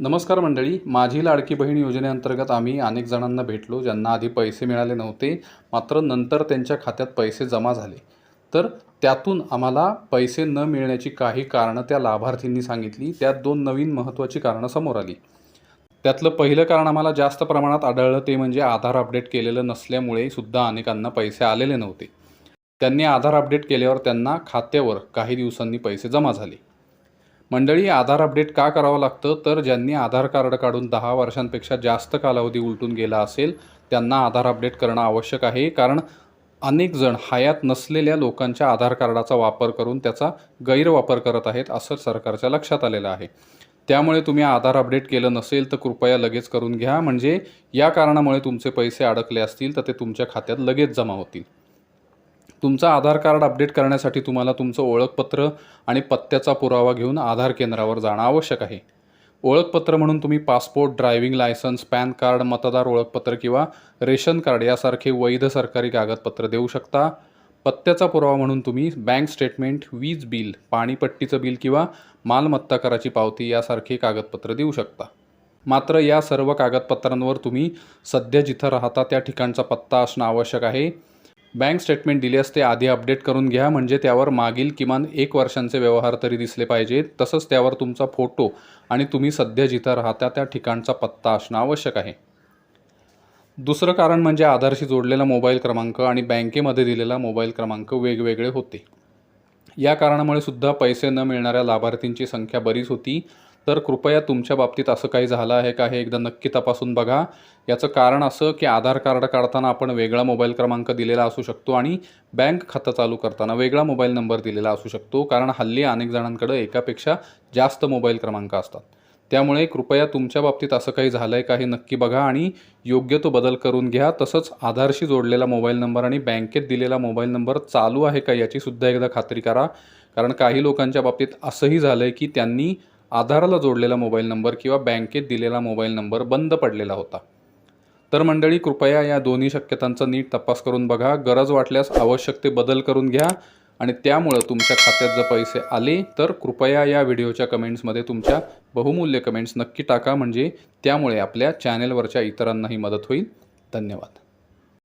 नमस्कार मंडळी. माझी लाडकी बहीण योजनेअंतर्गत आम्ही अनेक जणांना भेटलो ज्यांना आधी पैसे मिळाले नव्हते मात्र नंतर त्यांच्या खात्यात पैसे जमा झाले. तर त्यातून आम्हाला पैसे न मिळण्याची काही कारणं त्या लाभार्थींनी सांगितली. त्यात दोन नवीन महत्त्वाची कारणं समोर आली. त्यातलं पहिलं कारण आम्हाला जास्त प्रमाणात आढळलं ते म्हणजे आधार अपडेट केलेलं नसल्यामुळे सुद्धा अनेकांना पैसे आलेले नव्हते. त्यांनी आधार अपडेट केल्यावर त्यांना खात्यावर काही दिवसांनी पैसे जमा झाले. मंडळी आधार अपडेट का करावं लागतं? तर ज्यांनी आधार कार्ड काढून दहा वर्षांपेक्षा जास्त कालावधी उलटून गेला असेल त्यांना आधार अपडेट करणं आवश्यक आहे. कारण अनेक जण हयात नसलेल्या लोकांच्या आधार कार्डाचा वापर करून त्याचा गैरवापर करत आहेत असं सरकारच्या लक्षात आलेलं आहे. त्यामुळे तुम्ही आधार अपडेट केलं नसेल तर कृपया लगेच करून घ्या. म्हणजे या कारणामुळे तुमचे पैसे अडकले असतील तर ते तुमच्या खात्यात लगेच जमा होतील. तुमचं आधार कार्ड अपडेट करण्यासाठी तुम्हाला तुमचं ओळखपत्र आणि पत्त्याचा पुरावा घेऊन आधार केंद्रावर जाणं आवश्यक आहे. ओळखपत्र म्हणून तुम्ही passport driving licence PAN card मतदार ओळखपत्र किंवा रेशन कार्ड यासारखे वैध सरकारी कागदपत्र देऊ शकता. पत्त्याचा पुरावा म्हणून तुम्ही बँक स्टेटमेंट वीज बिल पाणीपट्टीचं बिल किंवा मालमत्ता कराची पावती यासारखे कागदपत्र देऊ शकता. मात्र या सर्व कागदपत्रांवर तुम्ही सध्या जिथं राहता त्या ठिकाणचा पत्ता असणं आवश्यक आहे. बँक स्टेटमेंट दिल्यास ते आधी अपडेट करून घ्या म्हणजे त्यावर मागील किमान एक वर्षांचे व्यवहार तरी दिसले पाहिजेत. तसंच त्यावर तुमचा फोटो आणि तुम्ही सध्या जिथं राहता त्या ठिकाणचा पत्ता असणं आवश्यक आहे. दुसरं कारण म्हणजे आधारशी जोडलेला मोबाईल क्रमांक आणि बँकेमध्ये दिलेला मोबाईल क्रमांक वेगवेगळे होते. या कारणामुळे सुद्धा पैसे न मिळणाऱ्या लाभार्थींची संख्या बरीच होती. तर कृपया तुमच्या बाबतीत असं काही झालं आहे का हे एकदा नक्की तपासून बघा. याचं कारण असं की आधार कार्ड काढताना आपण वेगळा मोबाईल क्रमांक दिलेला असू शकतो आणि बँक खातं चालू करताना वेगळा मोबाईल नंबर दिलेला असू शकतो. कारण हल्ली अनेक जणांकडे एकापेक्षा जास्त मोबाईल क्रमांक असतात. त्यामुळे कृपया तुमच्या बाबतीत असं काही झालं आहे का हे नक्की बघा आणि योग्य तो बदल करून घ्या. तसंच आधारशी जोडलेला मोबाईल नंबर आणि बँकेत दिलेला मोबाईल नंबर चालू आहे का याची सुद्धा एकदा खात्री करा. कारण काही लोकांच्या बाबतीत असंही झालं आहे की त्यांनी आधाराला जोडलेला मोबाईल नंबर किंवा बँकेत दिलेला मोबाईल नंबर बंद पडलेला होता. तर मंडळी कृपया या दोन्ही शक्यतांचा नीट तपास करून बघा. गरज वाटल्यास आवश्यक ते बदल करून घ्या आणि त्यामुळं तुमच्या खात्यात जर पैसे आले तर कृपया या व्हिडिओच्या कमेंट्समध्ये तुमच्या बहुमूल्य कमेंट्स नक्की टाका. म्हणजे त्यामुळे आपल्या चॅनेलवरच्या इतरांनाही मदत होईल. धन्यवाद.